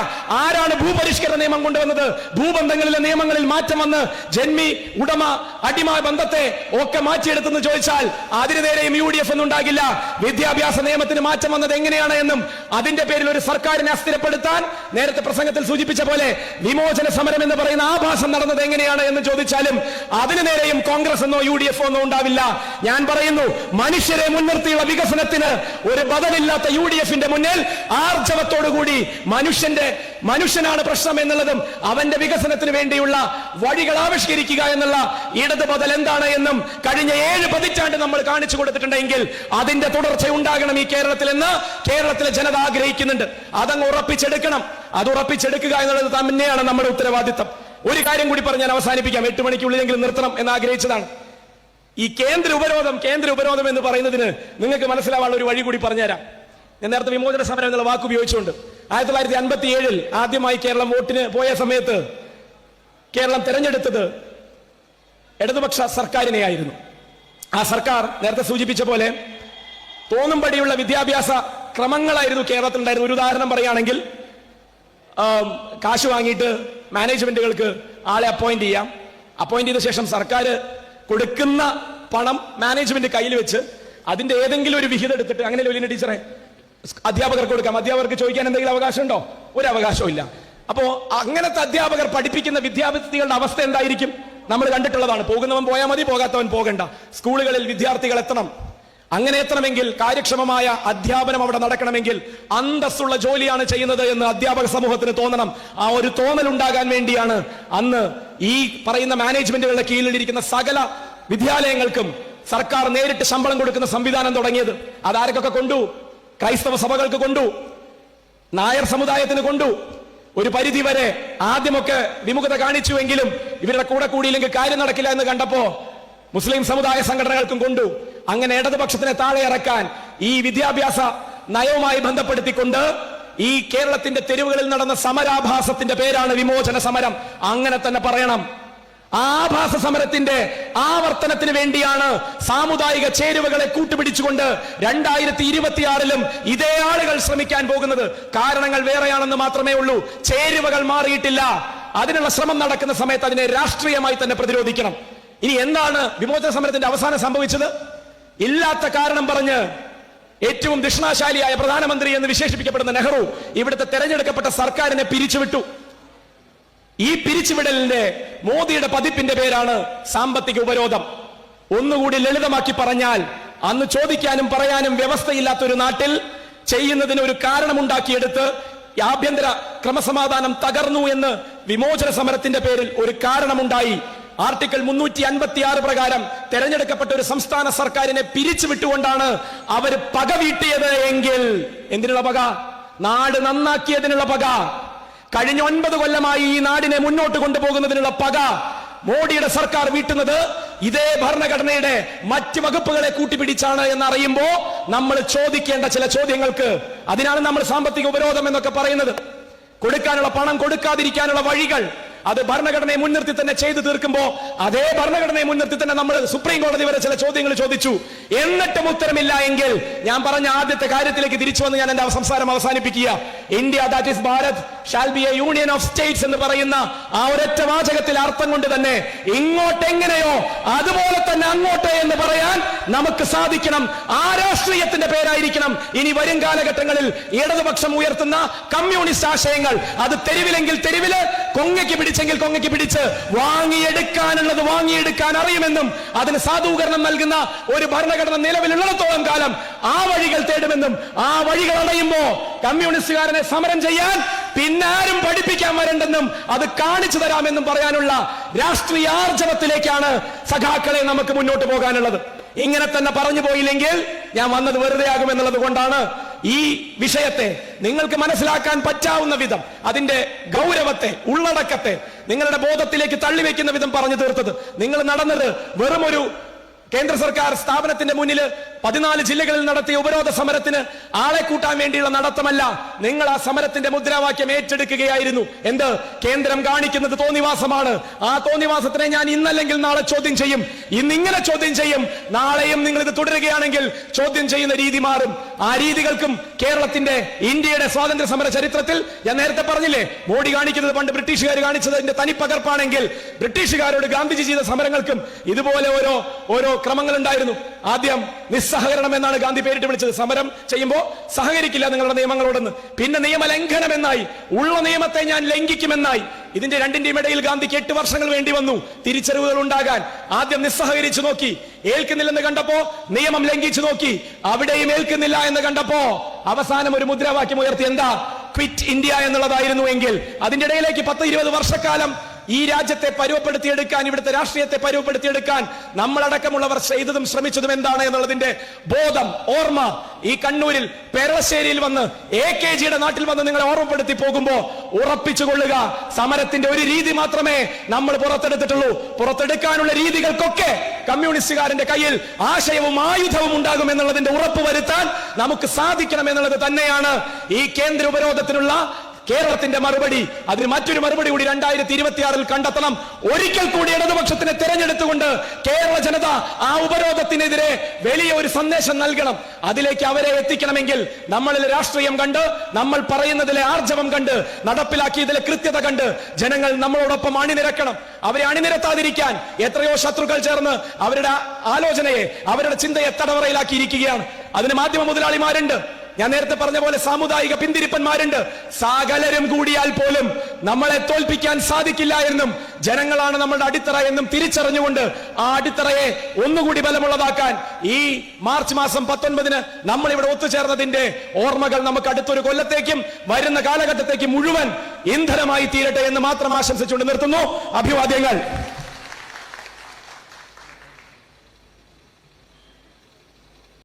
ആരാണ് ഭൂപരിഷ്കരണ നിയമം കൊണ്ടുവന്നത്? ഭൂബന്ധങ്ങളിലെ നിയമങ്ങളിൽ മാറ്റം വന്ന് ജന്മി ഉടമ അടിമ ബന്ധത്തെ ഒക്കെ മാറ്റിയെടുത്തെന്ന് ചോദിച്ചാൽ അതിന് നേരെയും യു ഡി എഫ് ഒന്നുണ്ടാകില്ല. വിദ്യാഭ്യാസ നിയമത്തിന് മാറ്റം വന്നത് എങ്ങനെയാണ് എന്നും അതിന്റെ പേരിൽ ഒരു സർക്കാരിനെ അസ്ഥിരപ്പെടുത്താൻ നേരത്തെ പ്രസംഗത്തിൽ സൂചിപ്പിച്ച പോലെ വിമോചന സമരം എന്ന് പറയുന്ന ആഭാസം നടന്നത് എങ്ങനെയാണ് എന്ന് ചോദിച്ചാലും അതിന് നേരെയും കോൺഗ്രസ് എന്നോ യു ഡി എഫ് ഒന്നോ ഉണ്ടാവില്ല. ഞാൻ പറയുന്നു മനുഷ്യരെ മുൻനിർത്തിയുള്ള വികസനത്തിന് ഒരു ബദലില്ലാത്ത യു ഡി എഫിന്റെ മുന്നിൽ ആർജവത്തോടുകൂടി മനുഷ്യന്റെ മനുഷ്യനാണ് പ്രശ്നം എന്നുള്ളതും അവന്റെ വികസനത്തിന് വേണ്ടിയുള്ള വഴികൾ ആവിഷ്കരിക്കുക എന്നുള്ള ഇടത് ബദൽ എന്താണ് എന്നും കഴിഞ്ഞ ഏഴ് പതിറ്റാണ്ട് നമ്മൾ കാണിച്ചു കൊടുത്തിട്ടുണ്ടെങ്കിൽ അതിന്റെ തുടർച്ച ഉണ്ടാകണം ഈ കേരളത്തിൽ എന്ന് കേരളത്തിലെ ജനത ആഗ്രഹിക്കുന്നുണ്ട്. അതങ്ങ് ഉറപ്പിച്ചെടുക്കണം. അത് ഉറപ്പിച്ചെടുക്കുക എന്നുള്ളത് തന്നെയാണ് നമ്മുടെ ഉത്തരവാദിത്തം. ഒരു കാര്യം കൂടി പറഞ്ഞാൽ അവസാനിപ്പിക്കാം. എട്ട് മണിക്കുള്ളിലെങ്കിലും നിർത്തണം എന്ന് ആഗ്രഹിച്ചതാണ്. ഈ കേന്ദ്ര ഉപരോധം കേന്ദ്ര ഉപരോധം എന്ന് പറയുന്നതിന് നിങ്ങൾക്ക് മനസ്സിലാവാനുള്ള ഒരു വഴി കൂടി പറഞ്ഞുതരാം. ഞാൻ നേരത്തെ വിമോചന സമരം എന്നുള്ള വാക്ക് ഉപയോഗിച്ചുകൊണ്ട് ആയിരത്തി തൊള്ളായിരത്തി അൻപത്തി ഏഴിൽ ആദ്യമായി കേരളം വോട്ടിന് പോയ സമയത്ത് കേരളം തെരഞ്ഞെടുത്തത് ഇടതുപക്ഷ സർക്കാരിനെയായിരുന്നു. ആ സർക്കാർ നേരത്തെ സൂചിപ്പിച്ച പോലെ തോന്നുംപടിയുള്ള വിദ്യാഭ്യാസ ക്രമങ്ങളായിരുന്നു കേരളത്തിൽ ഉണ്ടായിരുന്നത് ഒരു ഉദാഹരണം പറയുകയാണെങ്കിൽ കാശ് വാങ്ങിയിട്ട് മാനേജ്മെന്റുകൾക്ക് ആളെ അപ്പോയിന്റ് ചെയ്യാം. അപ്പോയിന്റ് ചെയ്ത ശേഷം സർക്കാർ കൊടുക്കുന്ന പണം മാനേജ്മെന്റ് കയ്യിൽ വെച്ച് അതിന്റെ ഏതെങ്കിലും ഒരു വിഹിതം എടുത്തിട്ട് അങ്ങനെ ലൊലിന ടീച്ചറെ? അധ്യാപകർക്ക് കൊടുക്കാം. അധ്യാപകർക്ക് ചോദിക്കാൻ എന്തെങ്കിലും അവകാശമുണ്ടോ? ഒരു അവകാശവും ഇല്ല. അപ്പോ അങ്ങനത്തെ അധ്യാപകർ പഠിപ്പിക്കുന്ന വിദ്യാർത്ഥികളുടെ അവസ്ഥ എന്തായിരിക്കും? നമ്മൾ കണ്ടിട്ടുള്ളതാണ്. പോകുന്നവൻ പോയാൽ മതി പോകാത്തവൻ പോകണ്ട. സ്കൂളുകളിൽ വിദ്യാർത്ഥികൾ എത്തണം. അങ്ങനെ എത്തണമെങ്കിൽ കാര്യക്ഷമമായ അധ്യാപനം അവിടെ നടക്കണമെങ്കിൽ അന്തസ്സുള്ള ജോലിയാണ് ചെയ്യുന്നത് എന്ന് അധ്യാപക സമൂഹത്തിന് തോന്നണം. ആ ഒരു തോന്നൽ ഉണ്ടാകാൻ വേണ്ടിയാണ് അന്ന് ഈ പറയുന്ന മാനേജ്മെന്റുകളുടെ കീഴിലിരിക്കുന്ന സകല വിദ്യാലയങ്ങൾക്കും സർക്കാർ നേരിട്ട് ശമ്പളം കൊടുക്കുന്ന സംവിധാനം തുടങ്ങിയത്. അതാരൊക്കെ കൊണ്ടു? ക്രൈസ്തവ സഭകൾക്ക് കൊണ്ടു നായർ സമുദായത്തിന് കൊണ്ടു ഒരു പരിധി വരെ ആദ്യമൊക്കെ വിമുഖത കാണിച്ചുവെങ്കിലും ഇവരുടെ കൂടെ കൂടിയില്ലെങ്കിൽ കാര്യം നടക്കില്ല എന്ന് കണ്ടപ്പോ മുസ്ലിം സമുദായ സംഘടനകൾക്കും കൊണ്ടു. അങ്ങനെ ഇടതുപക്ഷത്തിനെ താഴെ ഇറക്കാൻ ഈ വിദ്യാഭ്യാസ നയവുമായി ബന്ധപ്പെടുത്തിക്കൊണ്ട് ഈ കേരളത്തിന്റെ തെരുവുകളിൽ നടന്ന സമരാഭാസത്തിന്റെ പേരാണ് വിമോചന സമരം. അങ്ങനെ തന്നെ പറയണം. ആഭാസ സമരത്തിന്റെ ആവർത്തനത്തിന് വേണ്ടിയാണ് സാമുദായിക ചേരുവകളെ കൂട്ടുപിടിച്ചുകൊണ്ട് രണ്ടായിരത്തി ഇരുപത്തിയാറിലും ഇതേ ആളുകൾ ശ്രമിക്കാൻ പോകുന്നത്. കാരണങ്ങൾ വേറെയാണെന്ന് മാത്രമേ ഉള്ളൂ. ചേരുവകൾ മാറിയിട്ടില്ല. അതിനുള്ള ശ്രമം നടക്കുന്ന സമയത്ത് അതിനെ രാഷ്ട്രീയമായി തന്നെ പ്രതിരോധിക്കണം. ഇനി എന്താണ് വിമോചന സമരത്തിന്റെ അവസാനം സംഭവിച്ചത്? ഇല്ലാത്ത കാരണം പറഞ്ഞ് ഏറ്റവും ദക്ഷിണാശാലിയായ പ്രധാനമന്ത്രി എന്ന് വിശേഷിപ്പിക്കപ്പെടുന്ന നെഹ്റു ഇവിടുത്തെ തെരഞ്ഞെടുക്കപ്പെട്ട സർക്കാരിനെ പിരിച്ചുവിട്ടു. ഈ പിരിച്ചുവിടലിന്റെ മോദിയുടെ പതിപ്പിന്റെ പേരാണ് സാമ്പത്തിക ഉപരോധം. ഒന്നുകൂടി ലളിതമാക്കി പറഞ്ഞാൽ അന്ന് ചോദിക്കാനും പറയാനും വ്യവസ്ഥയില്ലാത്ത ഒരു നാട്ടിൽ ചെയ്യുന്നതിന് ഒരു കാരണമുണ്ടാക്കിയെടുത്ത് ആഭ്യന്തര ക്രമസമാധാനം തകർന്നു എന്ന് വിമോചന സമരത്തിന്റെ പേരിൽ ഒരു കാരണമുണ്ടായി. ആർട്ടിക്കിൾ മുന്നൂറ്റി അൻപത്തി ആറ് പ്രകാരം തെരഞ്ഞെടുക്കപ്പെട്ട ഒരു സംസ്ഥാന സർക്കാരിനെ പിരിച്ചുവിട്ടുകൊണ്ടാണ് അവർ പക വീട്ടിയത് എങ്കിൽ എന്തിനുള്ള പക? നാട് നന്നാക്കിയതിനുള്ള പക. കഴിഞ്ഞ ഒൻപത് കൊല്ലമായി ഈ നാടിനെ മുന്നോട്ട് കൊണ്ടുപോകുന്നതിനുള്ള പക മോഡിയുടെ സർക്കാർ വീട്ടുന്നത് ഇതേ ഭരണഘടനയുടെ മറ്റ് വകുപ്പുകളെ കൂട്ടിപ്പിടിച്ചാണ് എന്ന് അറിയുമ്പോൾ നമ്മൾ ചോദിക്കേണ്ട ചില ചോദ്യങ്ങൾക്ക് അതിനാണ് നമ്മൾ സാമ്പത്തിക ഉപരോധം എന്നൊക്കെ പറയുന്നത്. കൊടുക്കാനുള്ള പണം കൊടുക്കാതിരിക്കാനുള്ള വഴികൾ അത് ഭരണഘടനയെ മുൻനിർത്തി തന്നെ ചെയ്തു തീർക്കുമ്പോ അതേ ഭരണഘടനയെ മുൻനിർത്തി തന്നെ നമ്മൾ സുപ്രീം കോടതി വരെ ചില ചോദ്യങ്ങൾ ചോദിച്ചു. എന്നിട്ടും ഉത്തരമില്ല എങ്കിൽ ഞാൻ പറഞ്ഞ ആദ്യത്തെ കാര്യത്തിലേക്ക് തിരിച്ചു വന്ന് ഞാൻ എന്റെ സംസാരം അവസാനിപ്പിക്കുക. India that is Bharat shall be a union of states എന്ന് പറയുന്ന ആ ഒരൊറ്റ വാചകത്തിൽ അർത്ഥം കൊണ്ട് തന്നെ ഇങ്ങോട്ട് എങ്ങനെയോ അതുപോലെ തന്നെ അങ്ങോട്ട് എന്ന് പറയാൻ നമുക്ക് സാധിക്കണം. ആ രാഷ്ട്രീയത്തിന്റെ പേരായിരിക്കണം. ഇനി വരും കാലഘട്ടങ്ങളിൽ ഇടതുപക്ഷം ഉയർത്തുന്ന കമ്മ്യൂണിസ്റ്റ് ആശയങ്ങൾ. അത് തെരുവിലെങ്കിൽ തെരുവിൽ കൊങ്ങയ്ക്ക് പിടിച്ചെങ്കിൽ കൊങ്ങയ്ക്ക് പിടിച്ച് വാങ്ങിയെടുക്കാനുള്ളത് വാങ്ങിയെടുക്കാൻ അറിയുമെന്നും അതിന് സാധൂകരണം നൽകുന്ന ഒരു ഭരണഘടന നിലവിലുള്ളിടത്തോളം കാലം ആ വഴികൾ തേടുമെന്നും ആ വഴികൾ അടയുമ്പോ കമ്മ്യൂണിസ്റ്റുകാരനെ സമരം ചെയ്യാൻ പിന്നാരും പഠിപ്പിക്കാൻ വരണ്ടെന്നും അത് കാണിച്ചു തരാമെന്നും പറയാനുള്ള രാഷ്ട്രീയ ആർജവത്തിലേക്കാണ് സഖാക്കളെ നമുക്ക് മുന്നോട്ട് പോകാനുള്ളത്. ഇങ്ങനെ തന്നെ പറഞ്ഞു പോയില്ലെങ്കിൽ ഞാൻ വന്നത് വെറുതെയാകും ആകുമെന്നുള്ളത് കൊണ്ടാണ് ഈ വിഷയത്തെ നിങ്ങൾക്ക് മനസ്സിലാക്കാൻ പറ്റാവുന്ന വിധം അതിന്റെ ഗൗരവത്തെ ഉള്ളടക്കത്തെ നിങ്ങളുടെ ബോധത്തിലേക്ക് തള്ളിവെക്കുന്ന വിധം പറഞ്ഞു തീർത്തത്. നിങ്ങൾ നടന്നത് വെറുമൊരു കേന്ദ്ര സർക്കാർ സ്ഥാപനത്തിന്റെ മുന്നിൽ പതിനാല് ജില്ലകളിൽ നടത്തിയ ഉപരോധ സമരത്തിന് ആളെ കൂട്ടാൻ വേണ്ടിയുള്ള നടത്തമല്ല. നിങ്ങൾ ആ സമരത്തിന്റെ മുദ്രാവാക്യം ഏറ്റെടുക്കുകയായിരുന്നു. എന്ത്? കേന്ദ്രം കാണിക്കുന്നത് തോന്നിവാസമാണ്. ആ തോന്നിവാസത്തിനെ ഞാൻ ഇന്നല്ലെങ്കിൽ നാളെ ചോദ്യം ചെയ്യും. ഇന്നിങ്ങനെ ചോദ്യം ചെയ്യും. നാളെയും നിങ്ങൾ ഇത് തുടരുകയാണെങ്കിൽ ചോദ്യം ചെയ്യുന്ന രീതി മാറും. ആ രീതികൾക്കും കേരളത്തിന്റെ ഇന്ത്യയുടെ സ്വാതന്ത്ര്യ സമര ചരിത്രത്തിൽ ഞാൻ നേരത്തെ പറഞ്ഞില്ലേ മോഡി കാണിക്കുന്നത് പണ്ട് ബ്രിട്ടീഷുകാർ കാണിച്ചതിന്റെ തനിപ്പകർപ്പാണെങ്കിൽ ബ്രിട്ടീഷുകാരോട് ഗാന്ധിജി ചെയ്ത സമരങ്ങൾക്കും ഇതുപോലെ ഓരോ ഓരോ ക്രമങ്ങൾ ഉണ്ടായിരുന്നു ആദ്യം നിസ്സഹകരണം എന്നാണ് ഗാന്ധി പേരിട്ട് വിളിച്ചത്. സമരം ചെയ്യുമ്പോൾ സഹകരിക്കില്ല നിങ്ങളുടെ നിയമങ്ങളോടൊന്ന്. പിന്നെ നിയമലംഘനം എന്നായി ഉള്ള നിയമത്തെ ഞാൻ ലംഘിക്കുമെന്നായി. ഇതിന്റെ രണ്ടിന്റെയും ഇടയിൽ ഗാന്ധിക്ക് എട്ട് വർഷങ്ങൾ വേണ്ടി വന്നു. തിരിച്ചറിവുകൾ ഉണ്ടാകാൻ. ആദ്യം നിസ്സഹകരിച്ചു നോക്കി. ഏൽക്കുന്നില്ലെന്ന് കണ്ടപ്പോ നിയമം ലംഘിച്ചു നോക്കി. അവിടെയും ഏൽക്കുന്നില്ല എന്ന് കണ്ടപ്പോ അവസാനം ഒരു മുദ്രാവാക്യം ഉയർത്തി. എന്താ? ക്വിറ്റ് ഇന്ത്യ എന്നുള്ളതായിരുന്നു എങ്കിൽ അതിന്റെ ഇടയിലേക്ക് പത്ത് ഇരുപത് വർഷക്കാലം ഈ രാജ്യത്തെ പരുവപ്പെടുത്തിയെടുക്കാൻ ഇവിടുത്തെ രാഷ്ട്രീയത്തെ പരുവപ്പെടുത്തിയെടുക്കാൻ നമ്മളടക്കമുള്ളവർ ചെയ്തതും ശ്രമിച്ചതും എന്താണ് എന്നുള്ളതിന്റെ ബോധം ഓർമ്മ ഈ കണ്ണൂരിൽ പേരളശ്ശേരിയിൽ വന്ന് എ കെ ജിയുടെ നാട്ടിൽ വന്ന് നിങ്ങളെ ഓർമ്മപ്പെടുത്തി പോകുമ്പോൾ ഉറപ്പിച്ചു കൊള്ളുക. സമരത്തിന്റെ ഒരു രീതി മാത്രമേ നമ്മൾ പുറത്തെടുത്തിട്ടുള്ളൂ. പുറത്തെടുക്കാനുള്ള രീതികൾക്കൊക്കെ കമ്മ്യൂണിസ്റ്റുകാരന്റെ കയ്യിൽ ആശയവും ആയുധവും ഉണ്ടാകും എന്നുള്ളതിന്റെ ഉറപ്പ് വരുത്താൻ നമുക്ക് സാധിക്കണം എന്നുള്ളത് തന്നെയാണ് ഈ കേന്ദ്ര ഉപരോധത്തിനുള്ള കേരളത്തിന്റെ മറുപടി അതിന് മറ്റൊരു മറുപടി കൂടി രണ്ടായിരത്തി ഇരുപത്തിയാറിൽ കണ്ടെത്തണം. ഒരിക്കൽ കൂടി ഇടതുപക്ഷത്തിനെ തിരഞ്ഞെടുത്തുകൊണ്ട് കേരള ജനത ആ ഉപരോധത്തിനെതിരെ വലിയ ഒരു സന്ദേശം നൽകണം. അതിലേക്ക് അവരെ എത്തിക്കണമെങ്കിൽ നമ്മളിൽ രാഷ്ട്രീയം കണ്ട് നമ്മൾ പറയുന്നതിലെ ആർജവം കണ്ട് നടപ്പിലാക്കിയതിലെ കൃത്യത കണ്ട് ജനങ്ങൾ നമ്മളോടൊപ്പം അണിനിരക്കണം. അവരെ അണിനിരത്താതിരിക്കാൻ എത്രയോ ശത്രുക്കൾ ചേർന്ന് അവരുടെ ആലോചനയെ അവരുടെ ചിന്തയെ തടവറയിലാക്കിയിരിക്കുകയാണ്. അതിന് മാധ്യമ മുതലാളിമാരുണ്ട്. ഞാൻ നേരത്തെ പറഞ്ഞ പോലെ സാമുദായിക പിന്തിരിപ്പന്മാരുണ്ട്. സകലരും കൂടിയാൽ പോലും നമ്മളെ തോൽപ്പിക്കാൻ സാധിക്കില്ല എന്നും ജനങ്ങളാണ് നമ്മളുടെ അടിത്തറ എന്നും തിരിച്ചറിഞ്ഞുകൊണ്ട് ആ അടിത്തറയെ ഒന്നുകൂടി ബലമുള്ളതാക്കാൻ ഈ മാർച്ച് മാസം പത്തൊൻപതിന് നമ്മൾ ഇവിടെ ഒത്തുചേർന്നതിന്റെ ഓർമ്മകൾ നമുക്ക് അടുത്തൊരു കൊല്ലത്തേക്കും വരുന്ന കാലഘട്ടത്തേക്കും മുഴുവൻ ഇന്ധനമായി തീരട്ടെ എന്ന് മാത്രം ആശംസിച്ചുകൊണ്ട് നിർത്തുന്നു. അഭിവാദ്യങ്ങൾ.